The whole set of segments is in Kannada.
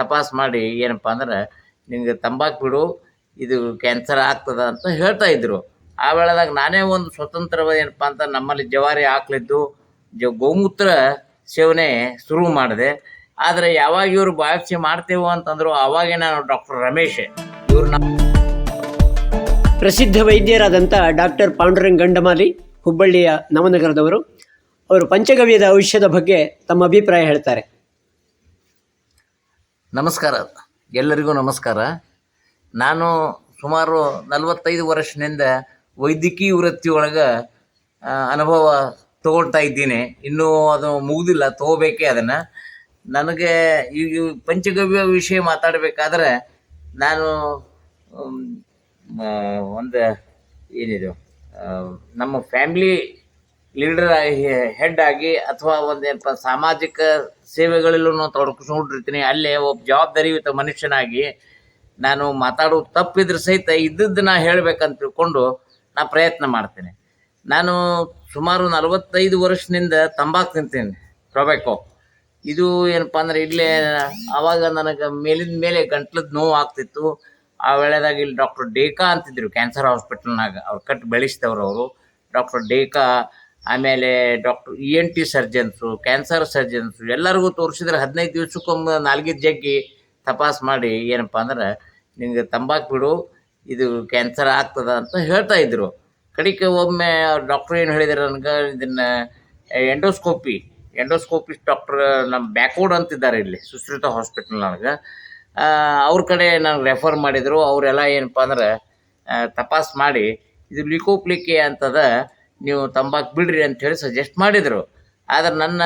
ತಪಾಸ್ ಮಾಡಿ ಏನಪ್ಪ ಅಂದ್ರೆ, ನಿಮ್ಗೆ ತಂಬಾಕು ಬಿಡು, ಇದು ಕ್ಯಾನ್ಸರ್ ಆಗ್ತದ ಅಂತ ಹೇಳ್ತಾ ಇದ್ರು. ಆ ವೇಳೆದಾಗ ನಾನೇ ಒಂದು ಸ್ವತಂತ್ರವಾದ ಏನಪ್ಪ ಅಂತ ನಮ್ಮಲ್ಲಿ ಜವಾರಿ ಹಾಕ್ಲಿದ್ದು, ಜ ಗೋಮೂತ್ರ ಸೇವನೆ ಶುರು ಮಾಡಿದೆ. ಆದರೆ ಯಾವಾಗ ಇವರು ಬಾಯಪ್ಸಿ ಮಾಡ್ತೇವೋ ಅಂತಂದ್ರು, ಅವಾಗೇ ನಾನು ಡಾಕ್ಟರ್ ರಮೇಶ್. ಇವರು ಪ್ರಸಿದ್ಧ ವೈದ್ಯರಾದಂಥ ಡಾಕ್ಟರ್ ಪಾಂಡುರಂಗ್ ಗಂಡಮಾಲಿ ಹುಬ್ಬಳ್ಳಿಯ ನವನಗರದವರು, ಅವರು ಪಂಚಗವ್ಯದ ಔಷಧ ಬಗ್ಗೆ ತಮ್ಮ ಅಭಿಪ್ರಾಯ ಹೇಳ್ತಾರೆ. ನಮಸ್ಕಾರ. ಎಲ್ಲರಿಗೂ ನಮಸ್ಕಾರ. ನಾನು ಸುಮಾರು ನಲವತ್ತೈದು ವರ್ಷದಿಂದ ವೈದ್ಯಕೀಯ ವೃತ್ತಿಯೊಳಗೆ ಅನುಭವ ತಗೊಳ್ತಾ ಇದ್ದೀನಿ. ಇನ್ನೂ ಅದು ಮುಗಿದಿಲ್ಲ, ತಗೋಬೇಕೇ ಅದನ್ನು. ನನಗೆ ಈ ಪಂಚಗವ್ಯ ವಿಷಯ ಮಾತಾಡಬೇಕಾದ್ರೆ ನಾನು ಒಂದು ಏನಿದು ನಮ್ಮ ಫ್ಯಾಮ್ಲಿ ಲೀಡರ್ ಹೆಡ್ ಆಗಿ ಅಥವಾ ಒಂದೇನಪ್ಪ ಸಾಮಾಜಿಕ ಸೇವೆಗಳಲ್ಲೂ ತೊಡಗಿಸ್ಕೊಂಡಿರ್ತೀನಿ ಅಲ್ಲೇ ಒಬ್ಬ ಜವಾಬ್ದಾರಿಯುತ ಮನುಷ್ಯನಾಗಿ ನಾನು ಮಾತಾಡೋದು ತಪ್ಪಿದ್ರೆ ಸಹಿತ ಇದ್ದದ್ದು ನಾ ಹೇಳಬೇಕಂತ ತಿಳ್ಕೊಂಡು ನಾ ಪ್ರಯತ್ನ ಮಾಡ್ತೇನೆ. ನಾನು ಸುಮಾರು ನಲವತ್ತೈದು ವರ್ಷದಿಂದ ತಂಬಾಕು ತಿಂತೀನಿ ಟೊಬ್ಯಾಕೋ ಇದು ಏನಪ್ಪ ಅಂದ್ರೆ ಇಲ್ಲೇ ಆವಾಗ ನನಗೆ ಮೇಲಿನ ಮೇಲೆ ಗಂಟ್ಲದ ನೋವು ಆಗ್ತಿತ್ತು. ಆ ವೇಳೆದಾಗ ಇಲ್ಲಿ ಡಾಕ್ಟರ್ ಡೇಕಾ ಅಂತಿದ್ರು, ಕ್ಯಾನ್ಸರ್ ಹಾಸ್ಪಿಟಲ್ನಾಗ. ಅವ್ರು ಕಟ್ ಬೆಳೆಸಿದವ್ರು ಅವರು. ಡಾಕ್ಟರ್ ಡೇಕಾ ಆಮೇಲೆ doctor E N T surgeons cancer surgeons ಎಲ್ಲರಿಗೂ ತೋರಿಸಿದ್ರೆ ಹದಿನೈದು ದಿವ್ಸಕ್ಕೊಮ್ಮೆ ನಾಲ್ಗೆ ಜಗ್ಗಿ ತಪಾಸ್ ಮಾಡಿ ಏನಪ್ಪ ಅಂದ್ರೆ ನಿಮಗೆ ತಂಬಾಕು ಬಿಡು, ಇದು ಕ್ಯಾನ್ಸರ್ ಆಗ್ತದ ಅಂತ ಹೇಳ್ತಾ ಇದ್ರು. ಕಡೆಗೆ ಒಮ್ಮೆ ಡಾಕ್ಟ್ರ್ ಏನು ಹೇಳಿದ್ರು ನನಗೆ, ಇದನ್ನು ಎಂಡೋಸ್ಕೋಪಿ ಎಂಡೋಸ್ಕೋಪಿಸ್ಟ್ ಡಾಕ್ಟ್ರ್ ನಮ್ಮ ಬ್ಯಾಕ್ವರ್ಡ್ ಅಂತಿದ್ದಾರೆ ಇಲ್ಲಿ, ಸುಶ್ರುತ ಹಾಸ್ಪಿಟಲ್ನೊಳಗೆ ಅವ್ರ ಕಡೆ ನನಗೆ ರೆಫರ್ ಮಾಡಿದರು, ಅವರೆಲ್ಲ ಏನಪ್ಪ ಅಂದ್ರೆ ತಪಾಸ್ ಮಾಡಿ, ಇದು ಲಿಕೋಪ್ಲಿಕೆ ಅಂತದ ನೀವು ತಂಬಾಕು ಬಿಡ್ರಿ ಅಂತ ಹೇಳಿ ಸಜೆಸ್ಟ್ ಮಾಡಿದರು. ಆದ್ರೆ ನನ್ನ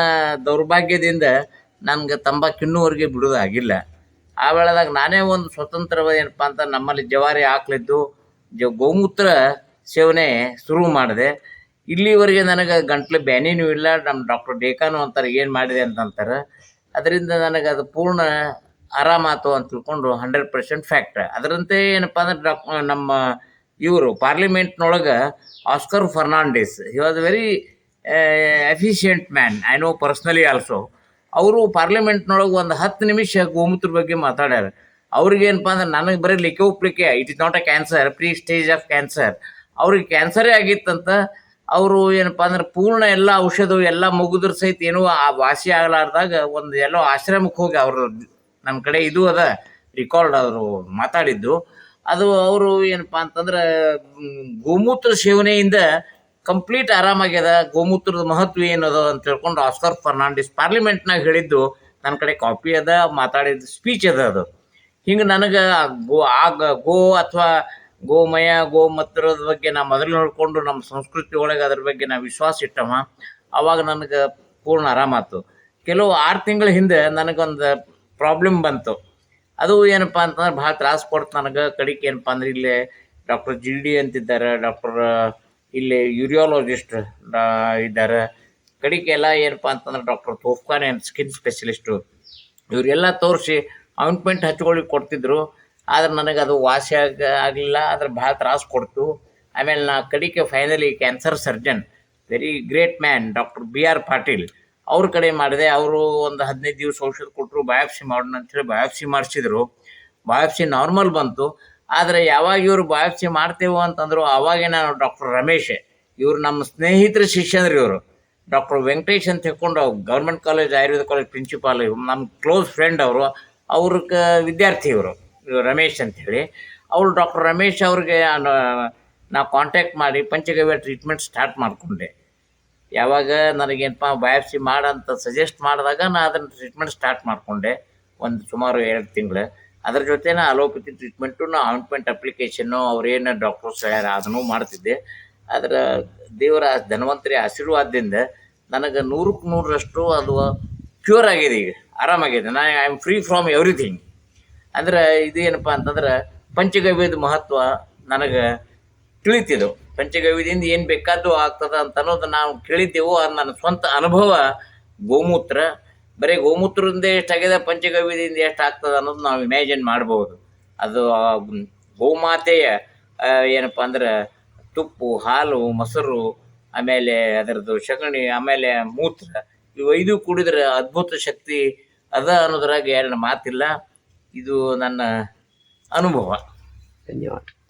ದೌರ್ಭಾಗ್ಯದಿಂದ ನನಗೆ ತಂಬಾಕು ಇನ್ನೂವರೆಗೆ ಬಿಡೋದಾಗಿಲ್ಲ ಆ ವೇಳೆದಾಗ ನಾನೇ ಒಂದು ಸ್ವತಂತ್ರವಾದ ಏನಪ್ಪ ಅಂತ ನಮ್ಮಲ್ಲಿ ಜವಾರಿ ಹಾಕ್ಲಿದ್ದು, ಜ ಗೋಮೂತ್ರ ಸೇವನೆ ಶುರು ಮಾಡಿದೆ. ಇಲ್ಲಿವರೆಗೆ ನನಗೆ ಗಂಟ್ಲು ಬ್ಯಾನಿನೂ ಇಲ್ಲ, ನಮ್ಮ ಡಾಕ್ಟರ್ ಡೇಕಾನು ಅಂತಾರೆ, ಏನು ಮಾಡಿದೆ ಅಂತಂತಾರೆ ಅದರಿಂದ ನನಗೆ ಅದು ಪೂರ್ಣ ಆರಾಮಾತು ಅಂತ ತಿಳ್ಕೊಂಡು ಹಂಡ್ರೆಡ್ ಪರ್ಸೆಂಟ್ ಫ್ಯಾಕ್ಟ್ ಅದರಂತೆ ಏನಪ್ಪ ಅಂದ್ರೆ ಡಾಕ್ ನಮ್ಮ ಇವರು ಪಾರ್ಲಿಮೆಂಟ್ನೊಳಗೆ Oscar Fernandes he was very efficient man I know personally also ಅವರು ಪಾರ್ಲಿಮೆಂಟ್ನೊಳಗೆ ಒಂದು ಹತ್ತು ನಿಮಿಷ ಗೋಮೂತ್ರ ಬಗ್ಗೆ ಮಾತಾಡ್ಯಾರ. ಅವ್ರಿಗೇನಪ್ಪ ಅಂದ್ರೆ ನನಗೆ ಬರೀ ಲಿಕೋಪ್ಲಿಕೆ it is not a cancer pre stage of cancer ಅವ್ರಿಗೆ ಕ್ಯಾನ್ಸರೇ ಆಗಿತ್ತಂತ ಅವರು ಏನಪ್ಪ ಅಂದ್ರೆ ಪೂರ್ಣ ಎಲ್ಲ ಔಷಧ ಎಲ್ಲ ಮುಗಿದ್ರ ಸಹಿತ ಏನೂ ಆ ವಾಸಿ ಆಗಲಾರ್ದಾಗ ಒಂದು ಎಲ್ಲೋ ಆಶ್ರಮಕ್ಕೆ ಹೋಗಿ ಅವರು ನಮ್ಮ ಕಡೆ ಇದು ಅದ ರೆಕಾರ್ಡ್ ಅವರು ಮಾತಾಡಿದ್ದು. ಅದು ಅವರು ಏನಪ್ಪ ಅಂತಂದ್ರೆ ಗೋಮೂತ್ರ ಸೇವನೆಯಿಂದ ಕಂಪ್ಲೀಟ್ ಆರಾಮಾಗ್ಯದ. ಗೋಮೂತ್ರದ ಮಹತ್ವ ಏನದ ಅಂತ ತಿಳ್ಕೊಂಡು ಆಸ್ಕರ್ ಫರ್ನಾಂಡಿಸ್ ಪಾರ್ಲಿಮೆಂಟ್ನಾಗ ಹೇಳಿದ್ದು ನನ್ನ ಕಡೆ ಕಾಪಿ ಅದ ಮಾತಾಡಿದ ಸ್ಪೀಚ್ ಅದ ಅದು. ಹಿಂಗೆ ನನಗೆ ಗೋ ಆಗ ಗೋ ಅಥವಾ ಗೋಮಯ, ಗೋಮೂತ್ರದ ಬಗ್ಗೆ ನಾ ಮೊದಲು ನೋಡಿಕೊಂಡು ನಮ್ಮ ಸಂಸ್ಕೃತಿ ಒಳಗೆ ಅದ್ರ ಬಗ್ಗೆ ನಾ ವಿಶ್ವಾಸ ಇಟ್ಟವ. ಅವಾಗ ನನಗೆ ಪೂರ್ಣ ಆರಾಮಾತು. ಕೆಲವು ಆರು ತಿಂಗಳ ಹಿಂದೆ ನನಗೊಂದು ಪ್ರಾಬ್ಲಮ್ ಬಂತು. ಅದು ಏನಪ್ಪ ಅಂತಂದ್ರೆ ಭಾಳ ತ್ರಾಸು ಕೊಡ್ತು ನನಗೆ. ಕಡಿಕೆ ಏನಪ್ಪ ಅಂದ್ರೆ ಇಲ್ಲಿ ಡಾಕ್ಟರ್ ಜಿ ಡಿ ಅಂತಿದ್ದಾರೆ, ಡಾಕ್ಟರ್ ಇಲ್ಲಿ ಯೂರಿಯಾಲಜಿಸ್ಟ್ ಇದ್ದಾರೆ. ಕಡಿಕೆ ಎಲ್ಲ ಏನಪ್ಪ ಅಂತಂದ್ರೆ ಡಾಕ್ಟರ್ ತೋಫ್ಖಾನೆ ಸ್ಕಿನ್ ಸ್ಪೆಷಲಿಸ್ಟು ಇವರೆಲ್ಲ ತೋರಿಸಿ ಅಪಾಯಿಂಟ್ಮೆಂಟ್ ಹಚ್ಕೊಳ್ಳಿ ಕೊಡ್ತಿದ್ರು. ಆದ್ರೆ ನನಗೆ ಅದು ವಾಸಿ ಆಗ, ಆಗಲಿಲ್ಲ, ಆದ್ರೆ ಭಾಳ ತ್ರಾಸು ಕೊಡ್ತು. ಆಮೇಲೆ ನಾ ಕಡಿಕೆ finally cancer surgeon very great man doctor B R Patil. ಅವ್ರ ಕಡೆ ಮಾಡಿದೆ. ಅವರು ಒಂದು ಹದಿನೈದು ದಿವಸ ಔಷಧ ಕೊಟ್ಟರು ಬಯಾಪ್ಸಿ ಮಾಡೋಣ ಅಂತೇಳಿ ಬಯಾಪ್ಸಿ ಮಾಡಿಸಿದ್ರು. ಬಯಾಪ್ಸಿ ನಾರ್ಮಲ್ ಬಂತು. ಆದರೆ ಯಾವಾಗ ಇವರು ಬಯಾಪ್ಸಿ ಮಾಡ್ತೇವೋ ಅಂತಂದ್ರು ಅವಾಗೇ ಡಾಕ್ಟರ್ ರಮೇಶ್, ಇವರು ನಮ್ಮ ಸ್ನೇಹಿತರ ಶಿಷ್ಯಂದ್ರಿ ಇವರು. ಡಾಕ್ಟರ್ ವೆಂಕಟೇಶ್ ಅಂತ ಹೇಳ್ಕೊಂಡು government college, Ayurveda college principal ನಮ್ಮ ಕ್ಲೋಸ್ ಫ್ರೆಂಡ್ ಅವರು. ಅವ್ರ ವಿದ್ಯಾರ್ಥಿ ಇವರು, ಇವ್ರು ರಮೇಶ್ ಅಂಥೇಳಿ ಅವರು ಡಾಕ್ಟರ್ ರಮೇಶ್ ಅವ್ರಿಗೆ ನಾ ಕಾಂಟ್ಯಾಕ್ಟ್ ಮಾಡಿ ಪಂಚಗವ್ಯ ಟ್ರೀಟ್ಮೆಂಟ್ ಸ್ಟಾರ್ಟ್ ಮಾಡಿಕೊಂಡೆ. ಯಾವಾಗ ನನಗೇನಪ್ಪ ಬಯಾಪ್ಸಿ ಮಾಡಂತ ಸಜೆಸ್ಟ್ ಮಾಡಿದಾಗ ನಾನು ಅದನ್ನು ಟ್ರೀಟ್ಮೆಂಟ್ ಸ್ಟಾರ್ಟ್ ಮಾಡಿಕೊಂಡೆ ಒಂದು ಸುಮಾರು ಎರಡು ತಿಂಗಳು. ಅದ್ರ ಜೊತೆನ ಅಲೋಪತಿ ಟ್ರೀಟ್ಮೆಂಟು ನಾ ಆಯಿಂಟ್ಮೆಂಟ್ ಅಪ್ಲಿಕೇಶನ್ನು ಅವ್ರೇನು ಡಾಕ್ಟರ್ಸ್ ಹೇಳ್ಯಾರ ಅದನ್ನು ಮಾಡ್ತಿದ್ದೆ. ಅದರ ದೇವರ ಧನ್ವಂತರಿ ಆಶೀರ್ವಾದದಿಂದ ನನಗೆ ನೂರಕ್ಕೆ ನೂರರಷ್ಟು ಅದು ಕ್ಯೂರ್ ಆಗಿದೆ ಈಗ. ಆರಾಮಾಗಿದೆ. ನಾ I am free from everything ಅಂದ್ರೆ ಇದೇನಪ್ಪ ಅಂತಂದ್ರೆ ಪಂಚಗವ್ಯದ ಮಹತ್ವ ನನಗೆ ತಿಳಿತಿದ್ದು ಪಂಚಗವ್ಯದಿಂದ ಏನು ಬೇಕಾದ್ದು ಆಗ್ತದೆ ಅಂತ ಅನ್ನೋದು ನಾವು ಕೇಳಿದ್ದೆವು ಅದು ನನ್ನ ಸ್ವಂತ ಅನುಭವ ಗೋಮೂತ್ರ. ಬರೀ ಗೋಮೂತ್ರದಿಂದ ಎಷ್ಟು ಎಷ್ಟಾಗಿದೆ ಪಂಚಗವ್ಯದಿಂದ ಎಷ್ಟು ಆಗ್ತದೆ ಅನ್ನೋದು ನಾವು ಇಮ್ಯಾಜಿನ್ ಮಾಡ್ಬೋದು. ಅದು ಗೋಮಾತೆಯ ಏನಪ್ಪ ಅಂದ್ರೆ, ತುಪ್ಪು, ಹಾಲು, ಮೊಸರು, ಆಮೇಲೆ ಅದರದ್ದು ಸಗಣಿ ಆಮೇಲೆ ಮೂತ್ರ, ಇವು ಐದು ಕುಡಿದ್ರೆ ಅದ್ಭುತ ಶಕ್ತಿ ಅದ ಅನ್ನೋದ್ರಾಗ ಎರಡು ಮಾತಿಲ್ಲ. ಇದು ನನ್ನ ಅನುಭವ. ಧನ್ಯವಾದ.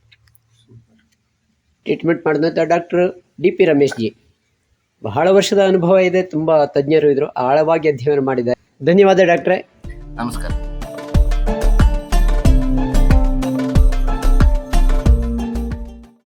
ಟ್ರೀಟ್ಮೆಂಟ್ ಮಾಡಿದಂಥ doctor D P Ramesh ji. ಬಹಳ ವರ್ಷದ ಅನುಭವ ಇದೆ, ತುಂಬ ತಜ್ಞರು ಇದ್ದರು ಆಳವಾಗಿ ಅಧ್ಯಯನ ಮಾಡಿದ್ದಾರೆ. ಧನ್ಯವಾದ ಡಾಕ್ಟ್ರೆ. ನಮಸ್ಕಾರ.